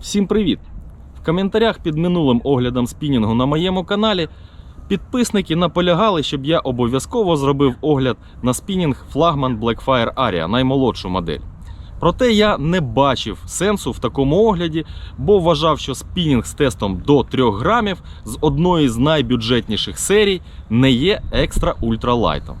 Всім привіт! В коментарях під минулим оглядом спінінгу на моєму каналі підписники наполягали, щоб я обов'язково зробив огляд на спінінг флагман Blackfire Aria, наймолодшу модель. Проте я не бачив сенсу в такому огляді, бо вважав, що спінінг з тестом до 3 грамів з одної з найбюджетніших серій не є екстра ультралайтом.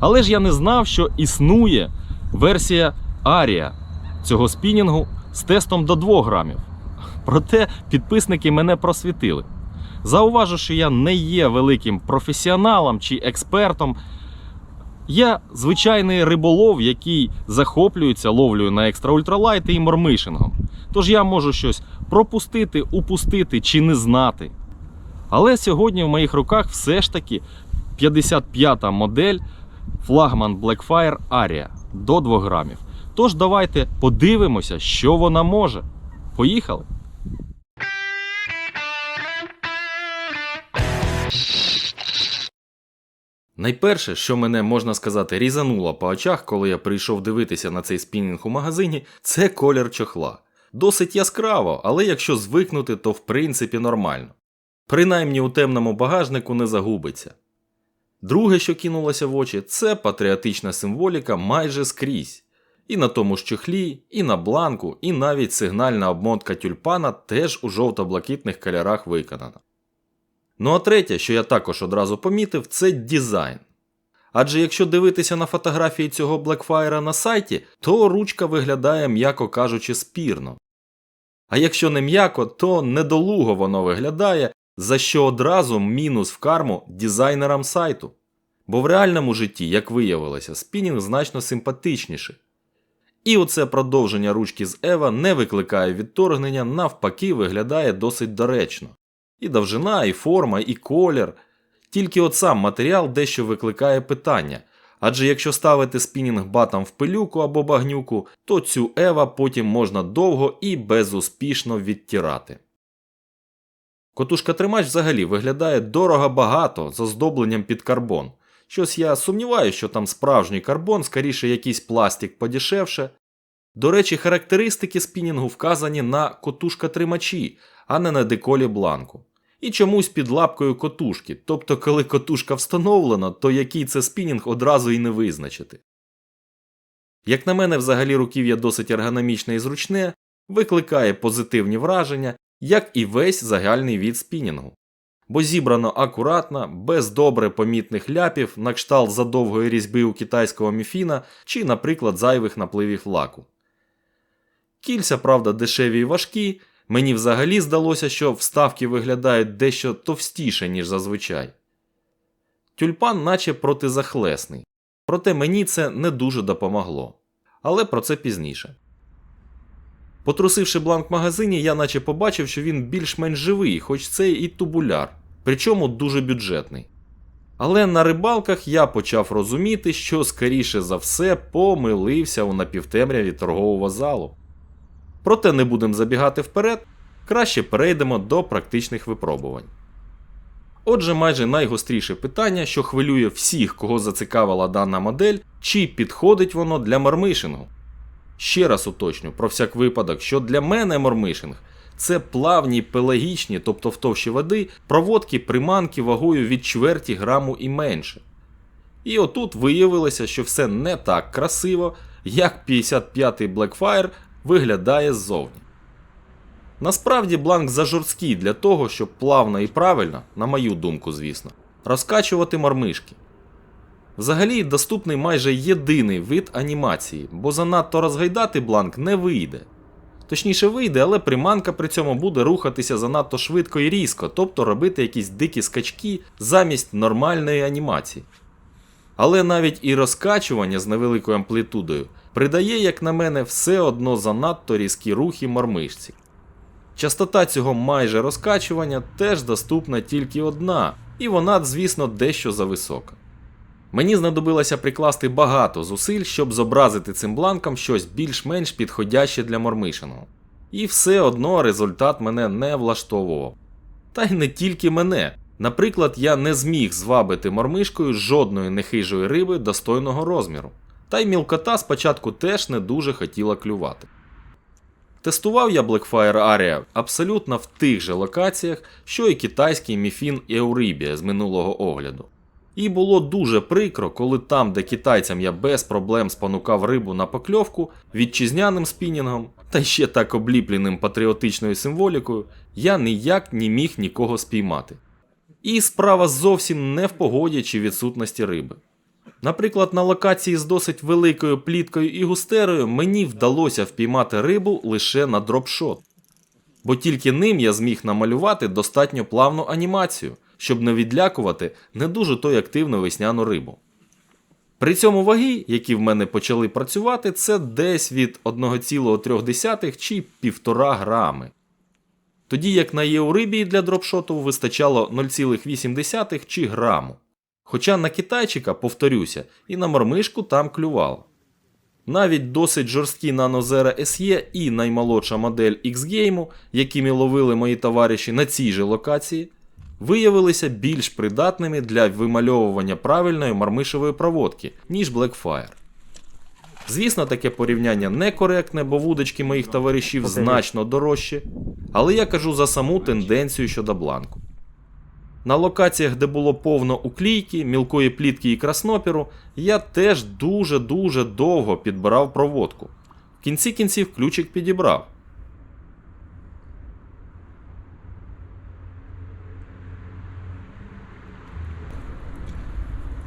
Але ж я не знав, що існує версія Aria цього спінінгу з тестом до 2 грамів. Проте підписники мене просвітили. Зауважу, що я не є великим професіоналом чи експертом. Я звичайний риболов, який захоплюється ловлею на екстра ультралайти і мормишингом. Тож я можу щось пропустити, упустити чи не знати. Але сьогодні в моїх руках все ж таки 55-та модель флагман Blackfire Aria до 2 грамів. Тож давайте подивимося, що вона може. Поїхали! Найперше, що мене можна сказати, різануло по очах, коли я прийшов дивитися на цей спінінг у магазині, це колір чохла. Досить яскраво, але якщо звикнути, то в принципі нормально. Принаймні у темному багажнику не загубиться. Друге, що кинулося в очі, це патріотична символіка майже скрізь. І на тому ж чохлі, і на бланку, і навіть сигнальна обмотка тюльпана теж у жовто-блакитних кольорах виконана. Ну а третє, що я також одразу помітив, це дизайн. Адже якщо дивитися на фотографії цього Blackfire на сайті, то ручка виглядає, м'яко кажучи, спірно. А якщо не м'яко, то недолуго воно виглядає, за що одразу мінус в карму дизайнерам сайту. Бо в реальному житті, як виявилося, спінінг значно симпатичніший. І оце продовження ручки з Ева не викликає відторгнення, навпаки, виглядає досить доречно. І довжина, і форма, і колір. Тільки от сам матеріал дещо викликає питання. Адже якщо ставити спінінг батом в пилюку або багнюку, то цю Ева потім можна довго і безуспішно відтирати. Котушка тримач взагалі виглядає дорого багато з оздобленням під карбон. Щось я сумніваюся, що там справжній карбон, скоріше якийсь пластик подешевше. До речі, характеристики спінінгу вказані на котушка тримачі, а не на деколі бланку. І чомусь під лапкою котушки, тобто, коли котушка встановлена, то який це спінінг одразу і не визначити. Як на мене, взагалі руків'я досить ергономічне і зручне, викликає позитивні враження, як і весь загальний від спінінгу. Бо зібрано акуратно, без добре помітних ляпів на кшталт задовгої різьби у китайського міфіна чи, наприклад, зайвих напливів лаку. Кільця, правда, дешеві і важкі, мені взагалі здалося, що вставки виглядають дещо товстіше, ніж зазвичай. Тюльпан наче протизахлесний, проте мені це не дуже допомогло. Але про це пізніше. Потрусивши бланк в магазині, я наче побачив, що він більш-менш живий, хоч це і тубуляр, причому дуже бюджетний. Але на рибалках я почав розуміти, що скоріше за все помилився у напівтемряві торгового залу. Проте не будемо забігати вперед, краще перейдемо до практичних випробувань. Отже, майже найгостріше питання, що хвилює всіх, кого зацікавила дана модель, чи підходить воно для мармишингу. Ще раз уточню про всяк випадок, що для мене мормишинг це плавні пелагічні, тобто в товщі води, проводки приманки вагою від чверті граму і менше. І отут виявилося, що все не так красиво, як 55-й Blackfire виглядає ззовні. Насправді бланк зажорсткий для того, щоб плавно і правильно, на мою думку, звісно, розкачувати мормишки. Взагалі доступний майже єдиний вид анімації, бо занадто розгайдати бланк не вийде. Точніше вийде, але приманка при цьому буде рухатися занадто швидко і різко, тобто робити якісь дикі скачки замість нормальної анімації. Але навіть і розкачування з невеликою амплітудою придає, як на мене, все одно занадто різкі рухи мормишці. Частота цього майже розкачування теж доступна тільки одна, і вона, звісно, дещо зависока. Мені знадобилося прикласти багато зусиль, щоб зобразити цим бланком щось більш-менш підходяще для мормишиного. І все одно результат мене не влаштовував. Та й не тільки мене. Наприклад, я не зміг звабити мормишкою жодної нехижої риби достойного розміру. Та й мілкота спочатку теж не дуже хотіла клювати. Тестував я Blackfire Aria абсолютно в тих же локаціях, що і китайський міфін Еурибія з минулого огляду. І було дуже прикро, коли там, де китайцям я без проблем спонукав рибу на покльовку, вітчизняним спінінгом, та ще так обліпленим патріотичною символікою, я ніяк не міг нікого спіймати. І справа зовсім не в погоді чи відсутності риби. Наприклад, на локації з досить великою пліткою і густерою мені вдалося впіймати рибу лише на дропшот. Бо тільки ним я зміг намалювати достатньо плавну анімацію, щоб не відлякувати не дуже той активну весняну рибу. При цьому ваги, які в мене почали працювати, це десь від 1,3 чи 1,5 грами. Тоді як на Єурибії для дропшоту вистачало 0,8 чи граму. Хоча на китайчика, повторюся, і на мормишку там клював. Навіть досить жорсткі нанозера SE і наймолодша модель X-Game, якими ловили мої товариші на цій же локації, виявилися більш придатними для вимальовування правильної мармишевої проводки, ніж Blackfire. Звісно, таке порівняння некоректне, бо вудочки моїх товаришів значно дорожчі, але я кажу за саму тенденцію щодо бланку. На локаціях, де було повно уклійки, мілкої плітки і краснопіру, я теж дуже-дуже довго підбирав проводку. В кінці кінців ключик підібрав.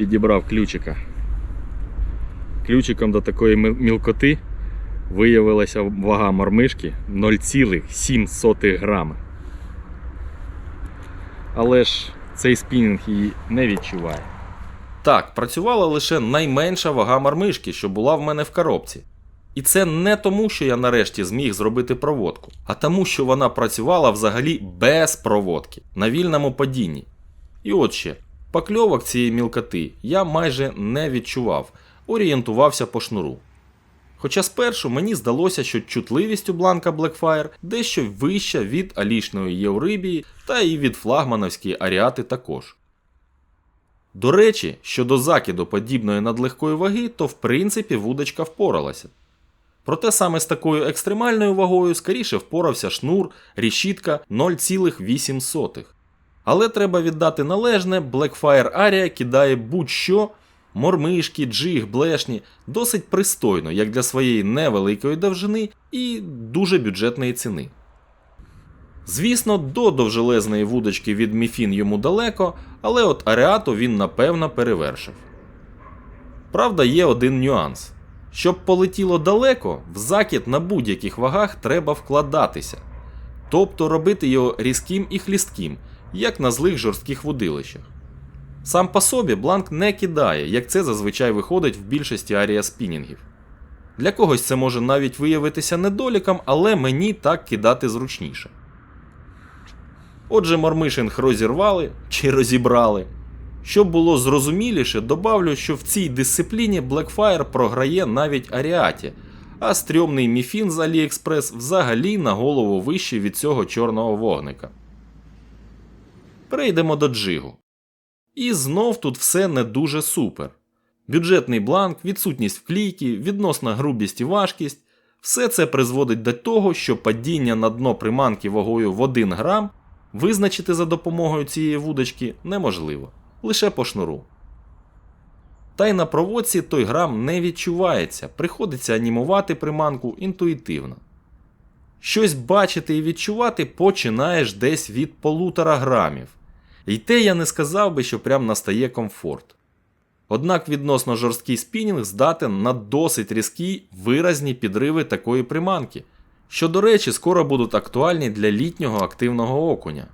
Підібрав ключика. Ключиком до такої мілкоти виявилася вага мормишки 0,7 грами. Але ж цей спінінг її не відчуває. Так, працювала лише найменша вага мармишки, що була в мене в коробці. І це не тому, що я нарешті зміг зробити проводку, а тому, що вона працювала взагалі без проводки на вільному падінні. І от ще, покльовок цієї мілкоти я майже не відчував, орієнтувався по шнуру. Хоча спершу мені здалося, що чутливість у бланка Blackfire дещо вища від алішної Єврибії та і від флагмановської аріати також. До речі, щодо закиду подібної надлегкої ваги, то в принципі вудочка впоралася. Проте саме з такою екстремальною вагою скоріше впорався шнур рішітка 0,8. Але треба віддати належне, Blackfire Aria кидає будь-що, мормишки, джиг, блешні, досить пристойно, як для своєї невеликої довжини і дуже бюджетної ціни. Звісно, до довжелезної вудочки від Міфін йому далеко, але от Ареату він напевно перевершив. Правда, є один нюанс. Щоб полетіло далеко, в закид на будь-яких вагах треба вкладатися, тобто робити його різким і хлістким, як на злих жорстких вудилищах. Сам по собі бланк не кидає, як це зазвичай виходить в більшості арія спінінгів. Для когось це може навіть виявитися недоліком, але мені так кидати зручніше. Отже, мормишинг розірвали чи розібрали. Щоб було зрозуміліше, добавлю, що в цій дисципліні Blackfire програє навіть Аріаті, а стрьомний міфін з AliExpress взагалі на голову вищий від цього чорного вогника. Перейдемо до джигу. І знов тут все не дуже супер. Бюджетний бланк, відсутність вклійки, відносна грубість і важкість все це призводить до того, що падіння на дно приманки вагою в 1 грам визначити за допомогою цієї вудочки неможливо, лише по шнуру. Та й на проводці той грам не відчувається, приходиться анімувати приманку інтуїтивно. Щось бачити і відчувати починаєш десь від полутора грамів. І те я не сказав би, що прям настає комфорт. Однак відносно жорсткий спінінг здатен на досить різкі виразні підриви такої приманки, що, до речі, скоро будуть актуальні для літнього активного окуня.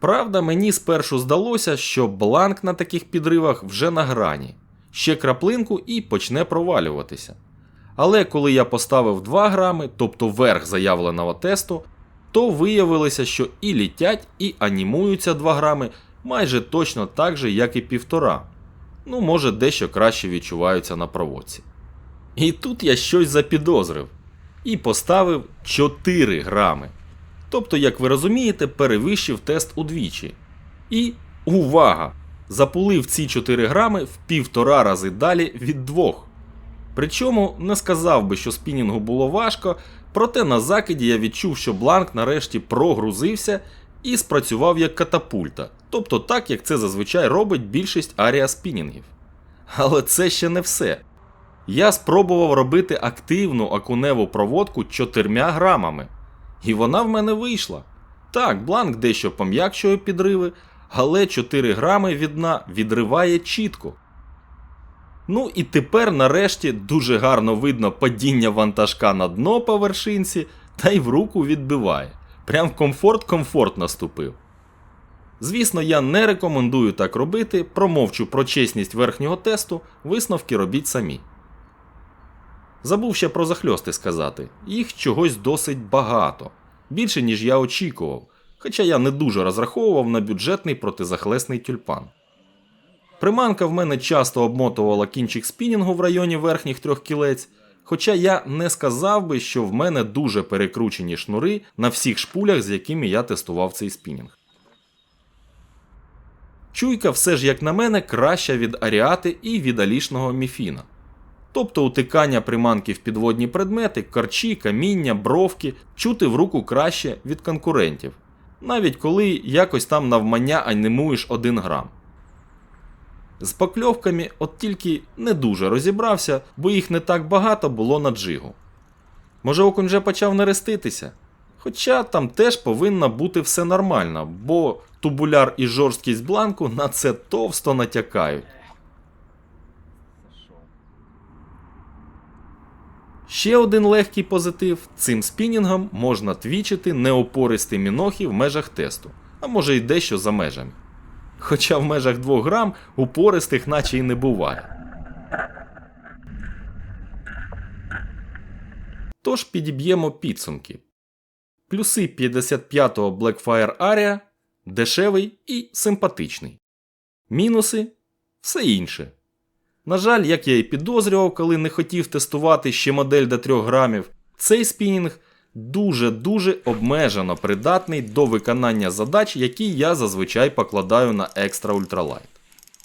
Правда, мені спершу здалося, що бланк на таких підривах вже на грані, ще краплинку і почне провалюватися. Але коли я поставив 2 грами, тобто верх заявленого тесту, то виявилося, що і літять, і анімуються 2 грами майже точно так же, як і 1,5. Ну, може, дещо краще відчуваються на проводці. І тут я щось запідозрив і поставив 4 грами. Тобто, як ви розумієте, перевищив тест удвічі. І увага! Запулив ці 4 грами в півтора рази далі від двох. Причому не сказав би, що спінінгу було важко, Проте на закиді я відчув, що бланк нарешті прогрузився і спрацював як катапульта, тобто так, як це зазвичай робить більшість аріа спінінгів. Але це ще не все. Я спробував робити активну акуневу проводку 4 грамами. І вона в мене вийшла. Так, бланк дещо пом'якшує підриви, але 4 грами від дна відриває чітко. Ну і тепер нарешті дуже гарно видно падіння вантажка на дно по вершинці, та й в руку відбиває. Прям комфорт-комфорт наступив. Звісно, я не рекомендую так робити, промовчу про чесність верхнього тесту, висновки робіть самі. Забув ще про захльости сказати, їх чогось досить багато, більше ніж я очікував, хоча я не дуже розраховував на бюджетний протизахлесний тюльпан. Приманка в мене часто обмотувала кінчик спінінгу в районі верхніх трьох кілець, хоча я не сказав би, що в мене дуже перекручені шнури на всіх шпулях, з якими я тестував цей спінінг. Чуйка все ж, як на мене, краща від аріати і від алішного міфіна. Тобто утикання приманки в підводні предмети, карчі, каміння, бровки чути в руку краще від конкурентів, навіть коли якось там навмання анімуєш 1 грам. З покльовками от тільки не дуже розібрався, бо їх не так багато було на джигу. Може, окунь вже почав нереститися? Хоча там теж повинно бути все нормально, бо тубуляр і жорсткість бланку на це товсто натякають. Ще один легкий позитив: цим спінінгом можна твічити неопористий мінохи в межах тесту, а може й дещо за межами. Хоча в межах 2 грам упористих наче й не буває. Тож підіб'ємо підсумки. Плюси 55-го Blackfire Aria дешевий і симпатичний. Мінуси все інше. На жаль, як я і підозрював, коли не хотів тестувати ще модель до 3 грамів, цей спінінг дуже-дуже обмежено придатний до виконання задач, які я зазвичай покладаю на екстра ультралайт.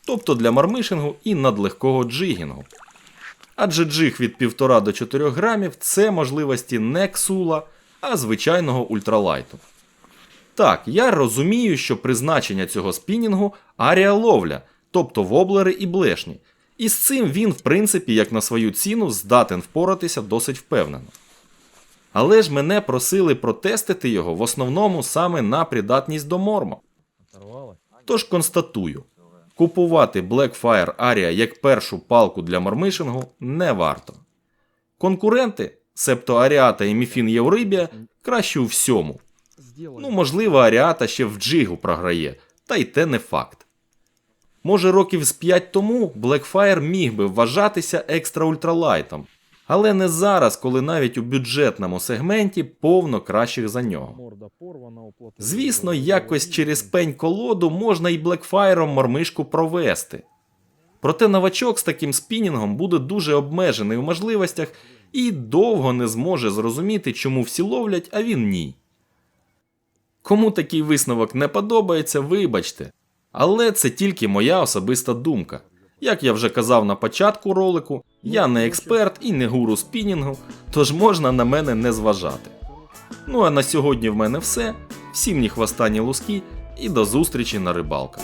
Тобто для мармишингу і надлегкого джигінгу. Адже джиг від 1,5 до 4 грамів це можливості не ксула, а звичайного ультралайту. Так, я розумію, що призначення цього спінінгу арія ловля, тобто воблери і блешні. І з цим він, в принципі, як на свою ціну, здатен впоратися досить впевнено. Але ж мене просили протестити його в основному саме на придатність до мормо. Тож констатую, купувати Blackfire Aria як першу палку для мормишингу не варто. Конкуренти, себто Аріата і Міфін Єврибія, краще у всьому. Ну, можливо, Аріата ще в джигу програє, та й те не факт. Може, років з 5 тому Blackfire міг би вважатися екстра ультралайтом, але не зараз, коли навіть у бюджетному сегменті повно кращих за нього. Звісно, якось через пень колоду можна і Blackfire мормишку провести. Проте новачок з таким спінінгом буде дуже обмежений у можливостях і довго не зможе зрозуміти, чому всі ловлять, а він ні. Кому такий висновок не подобається, вибачте. Але це тільки моя особиста думка. Як я вже казав на початку ролику, я не експерт і не гуру спінінгу, тож можна на мене не зважати. Ну а на сьогодні в мене все. Всім ні хвоста, ні луски, і до зустрічі на рибалках.